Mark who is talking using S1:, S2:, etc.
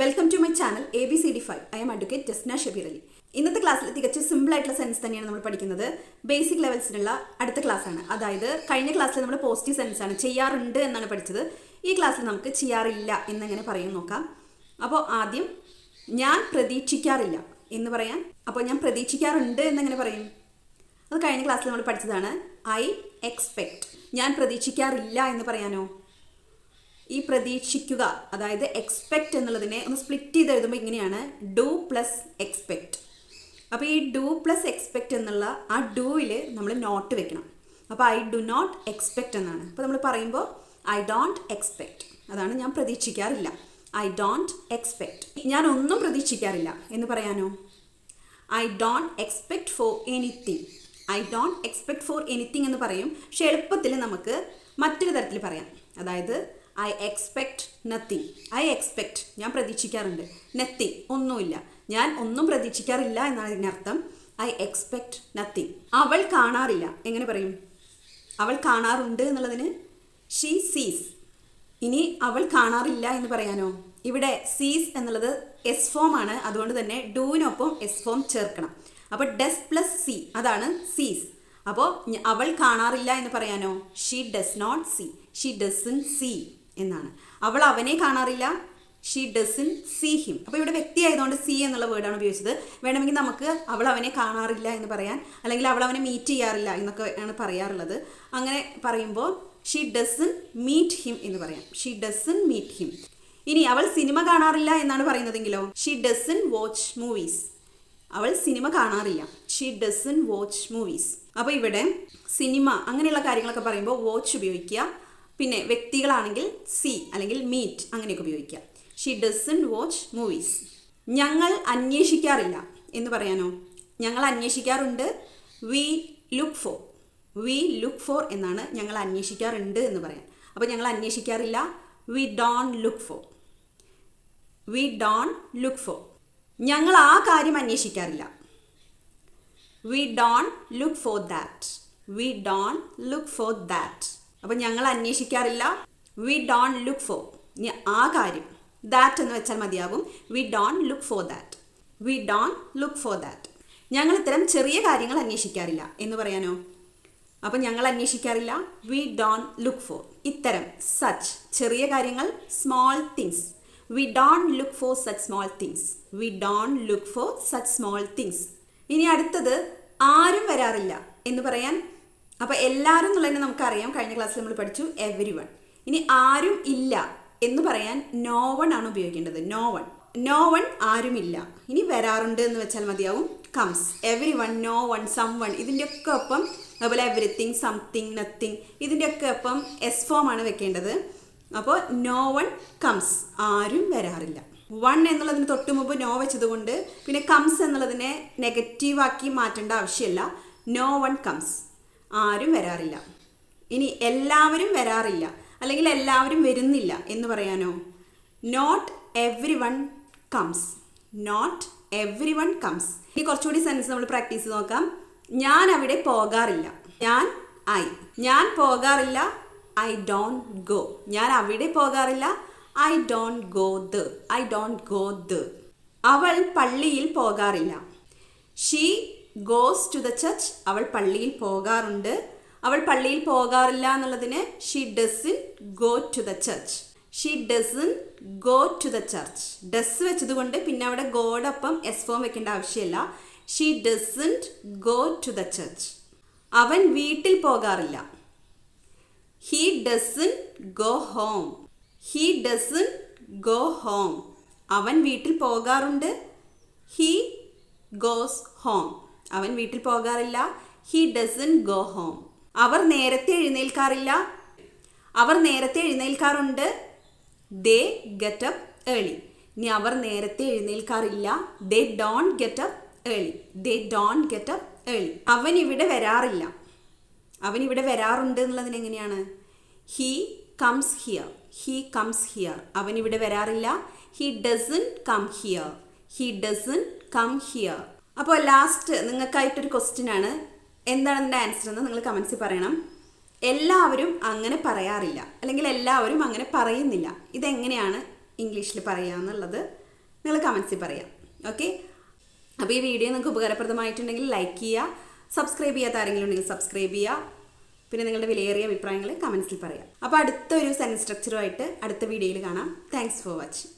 S1: Welcome to my channel A B C D five I M advocate Jasna Shabeer Ali ഇന്നത്തെ ക്ലാസ്സിൽ തികച്ചും simple ആയിട്ടുള്ള sense തന്നെയാണ് നമ്മൾ പഠിക്കുന്നത്. ബേസിക് ലെവൽസിനുള്ള അടുത്ത ക്ലാസ് ആണ്. അതായത് കഴിഞ്ഞ ക്ലാസ്സിൽ നമ്മൾ പോസിറ്റീവ് സെൻസ് ആണ് ചെയ്യാറുണ്ട് എന്നാണ് പഠിച്ചത്. ഈ ക്ലാസ്സിൽ നമുക്ക് ചെയ്യാറില്ല എന്നെങ്ങനെ പറയും നോക്കാം. അപ്പോൾ ആദ്യം ഞാൻ പ്രതീക്ഷിക്കാറില്ല എന്ന് പറയാൻ അപ്പോൾ ഞാൻ പ്രതീക്ഷിക്കാറുണ്ട് എന്നെങ്ങനെ പറയും? അത് കഴിഞ്ഞ ക്ലാസ്സിൽ നമ്മൾ പഠിച്ചതാണ് ഐ എക്സ്പെക്റ്റ് ഞാൻ പ്രതീക്ഷിക്കാറില്ല എന്ന് പറയാനോ? ഈ പ്രതീക്ഷിക്കുക അതായത് എക്സ്പെക്റ്റ് എന്നുള്ളതിനെ ഒന്ന് സ്പ്ലിറ്റ് ചെയ്ത് എഴുതുമ്പോൾ ഇങ്ങനെയാണ് ഡു പ്ലസ് എക്സ്പെക്റ്റ് അപ്പോൾ ഈ ഡു പ്ലസ് എക്സ്പെക്റ്റ് എന്നുള്ള ആ ഡൂവിൽ നമ്മൾ നോട്ട് വെക്കണം. അപ്പോൾ ഐ ഡു നോട്ട് എക്സ്പെക്റ്റ് എന്നാണ്. അപ്പോൾ നമ്മൾ പറയുമ്പോൾ ഐ ഡോണ്ട് എക്സ്പെക്റ്റ് അതാണ് ഞാൻ പ്രതീക്ഷിക്കാറില്ല. ഐ ഡോണ്ട് എക്സ്പെക്റ്റ് ഞാൻ ഒന്നും പ്രതീക്ഷിക്കാറില്ല. എന്ന് പറയാനോ? I don't expect for anything I don't expect for anything എന്ന് പറയും. പക്ഷെ എളുപ്പത്തിൽ നമുക്ക് മറ്റൊരു തരത്തിൽ പറയാം. അതായത് I expect nothing I expect ഞാൻ പ്രതീക്ഷിക്കാറുണ്ട്. നത്തിങ് ഒന്നുമില്ല. ഞാൻ ഒന്നും പ്രതീക്ഷിക്കാറില്ല എന്നാണ് ഇതിനർത്ഥം ഐ എക്സ്പെക്ട് നത്തിങ് അവൾ കാണാറില്ല. എങ്ങനെ പറയും? അവൾ കാണാറുണ്ട് എന്നുള്ളതിന് ഷീ സീസ് ഇനി അവൾ കാണാറില്ല എന്ന് പറയാനോ? ഇവിടെ സീസ് എന്നുള്ളത് എസ് ഫോം ആണ്. അതുകൊണ്ട് തന്നെ ഡൂവിനൊപ്പം എസ് ഫോം ചേർക്കണം. അപ്പോൾ ഡസ് പ്ലസ് സി അതാണ് സീസ് അപ്പോൾ അവൾ കാണാറില്ല എന്ന് പറയാനോ? She does not see she doesn't see എന്നാണ്. അവൾ അവനെ കാണാറില്ല. ഷീ ഡസൻ സീ ഹിം അപ്പോൾ ഇവിടെ വ്യക്തി ആയതുകൊണ്ട് സി എന്നുള്ള വേർഡാണ് ഉപയോഗിച്ചത്. വേണമെങ്കിൽ നമുക്ക് അവൾ അവനെ കാണാറില്ല എന്ന് പറയാൻ അല്ലെങ്കിൽ അവൾ അവനെ മീറ്റ് ചെയ്യാറില്ല എന്നൊക്കെ ആണ് പറയാറുള്ളത്. അങ്ങനെ പറയുമ്പോൾ ഷീ ഡസൻ മീറ്റ് ഹിം എന്ന് പറയാം. ഷീ ഡസൻ മീറ്റ് ഹിം ഇനി അവൾ സിനിമ കാണാറില്ല എന്നാണ് പറയുന്നതെങ്കിലോ? ഷീ ഡസൻ വാച്ച് മൂവീസ് അവൾ സിനിമ കാണാറില്ല. ഷീ ഡസൻ വാച്ച് മൂവീസ് അപ്പോൾ ഇവിടെ സിനിമ അങ്ങനെയുള്ള കാര്യങ്ങളൊക്കെ പറയുമ്പോൾ വാച്ച് ഉപയോഗിക്കുക. പിന്നെ വ്യക്തികളാണെങ്കിൽ സി അല്ലെങ്കിൽ മീറ്റ് അങ്ങനെയൊക്കെ ഉപയോഗിക്കാം ഷീ ഡസൻ വാച്ച് മൂവീസ് ഞങ്ങൾ അന്വേഷിക്കാറില്ല. എന്ന് പറയാനോ? ഞങ്ങൾ അന്വേഷിക്കാറുണ്ട്. We look for we look for എന്നാണ് ഞങ്ങൾ അന്വേഷിക്കാറുണ്ട് എന്ന് പറയാൻ. അപ്പോൾ ഞങ്ങൾ അന്വേഷിക്കാറില്ല. We don't look for we don't look for ഞങ്ങൾ ആ കാര്യം അന്വേഷിക്കാറില്ല. We don't look for that we don't look for that അപ്പം ഞങ്ങൾ അന്വേഷിക്കാറില്ല. വി ഡോൺ ലുക്ക് ഫോർ ആ കാര്യം. ദാറ്റ് എന്ന് വെച്ചാൽ മതിയാകും. We don't look for that we don't look for that ഞങ്ങൾ ഇത്തരം ചെറിയ കാര്യങ്ങൾ അന്വേഷിക്കാറില്ല. എന്ന് പറയാനോ? അപ്പം ഞങ്ങൾ അന്വേഷിക്കാറില്ല. വി ഡോൺ ലുക്ക് ഫോർ ഇത്തരം സച്ച് ചെറിയ കാര്യങ്ങൾ small things we don't look for such small things we don't look for such small things ഇനി അടുത്തത് ആരും വരാറില്ല എന്ന് പറയാൻ അപ്പോൾ എല്ലാവരും എന്നുള്ളതിനെ നമുക്കറിയാം. കഴിഞ്ഞ ക്ലാസ്സിൽ നമ്മൾ പഠിച്ചു എവരി വൺ ഇനി ആരും ഇല്ല എന്ന് പറയാൻ നോ വൺ ആണ് ഉപയോഗിക്കേണ്ടത്. നോ വൺ നോ വൺ ആരുമില്ല ഇനി വരാറുണ്ട് എന്ന് വെച്ചാൽ മതിയാവും. Comes everyone no one someone ഇതിന്റെയൊക്കെ ഒപ്പം അതുപോലെ എവറിത്തിങ് സംതിങ് നത്തിങ് ഇതിന്റെയൊക്കെ ഒപ്പം എസ് ഫോം ആണ് വെക്കേണ്ടത്. അപ്പോൾ നോ വൺ കംസ് ആരും വരാറില്ല. വൺ എന്നുള്ളതിന് തൊട്ട് മുമ്പ് നോ വെച്ചതുകൊണ്ട് പിന്നെ കംസ് എന്നുള്ളതിനെ നെഗറ്റീവാക്കി മാറ്റേണ്ട ആവശ്യമില്ല. നോ വൺ കംസ് ആരും വരാറില്ല. ഇനി എല്ലാവരും വരാറില്ല. അല്ലെങ്കിൽ എല്ലാവരും വരുന്നില്ല എന്ന് പറയാനോ? Not everyone comes not everyone comes ഇനി കുറച്ചുകൂടി സെൻസ് നമ്മൾ പ്രാക്ടീസ് നോക്കാം. ഞാൻ അവിടെ പോകാറില്ല. ഞാൻ ഐ ഞാൻ പോകാറില്ല. ഐ ഡോണ്ട് ഗോ ഞാൻ അവിടെ പോകാറില്ല. I don't go the I don't go the അവൾ പള്ളിയിൽ പോകാറില്ല. She goes to the church അവൾ പള്ളിയിൽ പോകാറുണ്ട്. അവൾ പള്ളിയിൽ പോകാറില്ല എന്നുള്ളതിന് she in go to the church she in go to the church does വെച്ചതുകൊണ്ട് പിന്നെ അവിടെ ഗോഡൊപ്പം എസ് ഫോം വെക്കേണ്ട ആവശ്യമില്ല. She in go to the church അവൻ വീട്ടിൽ പോകാറില്ല. He in go home he in go home അവൻ വീട്ടിൽ പോകാറുണ്ട്. ഹീ ഗോസ് ഹോം അവൻ വീട്ടിൽ പോകാറില്ല. ഹി ഡസൻ ഗോ ഹോം അവർ നേരത്തെ എഴുന്നേൽക്കാറില്ല. അവർ നേരത്തെ എഴുന്നേൽക്കാറുണ്ട്. ദേ ഗെറ്റ് അപ്പ് ഏളി ഇനി അവർ നേരത്തെ എഴുന്നേൽക്കാറില്ല. They don't get up early they don't get up early അവൻ ഇവിടെ വരാറില്ല. അവൻ ഇവിടെ വരാറുണ്ട് എന്നുള്ളതിന് എങ്ങനെയാണ്? He comes here he comes here അവൻ ഇവിടെ വരാറില്ല. He doesn't come here he doesn't come here അപ്പോൾ ലാസ്റ്റ് നിങ്ങൾക്കായിട്ടൊരു ക്വസ്റ്റ്യൻ ആണ്. എന്താണ് അതിന്റെ ആൻസർ എന്ന് നിങ്ങൾ കമൻസിൽ പറയണം. എല്ലാവരും അങ്ങനെ പറയാറില്ല. അല്ലെങ്കിൽ എല്ലാവരും അങ്ങനെ പറയുന്നില്ല. ഇതെങ്ങനെയാണ് ഇംഗ്ലീഷിൽ പറയുക എന്നുള്ളത് നിങ്ങൾ കമൻസിൽ പറയാം. ഓക്കെ അപ്പോൾ ഈ വീഡിയോ നിങ്ങൾക്ക് ഉപകാരപ്രദമായിട്ടുണ്ടെങ്കിൽ ലൈക്ക് ചെയ്യുക സബ്സ്ക്രൈബ് ചെയ്യാത്ത ആരെങ്കിലും ഉണ്ടെങ്കിൽ സബ്സ്ക്രൈബ് ചെയ്യുക പിന്നെ നിങ്ങളുടെ വിലയേറിയ അഭിപ്രായങ്ങൾ കമൻസിൽ പറയാം. അപ്പോൾ അടുത്ത ഒരു സെൻസ് സ്ട്രക്ചറുമായിട്ട് അടുത്ത വീഡിയോയിൽ കാണാം. Thanks for watching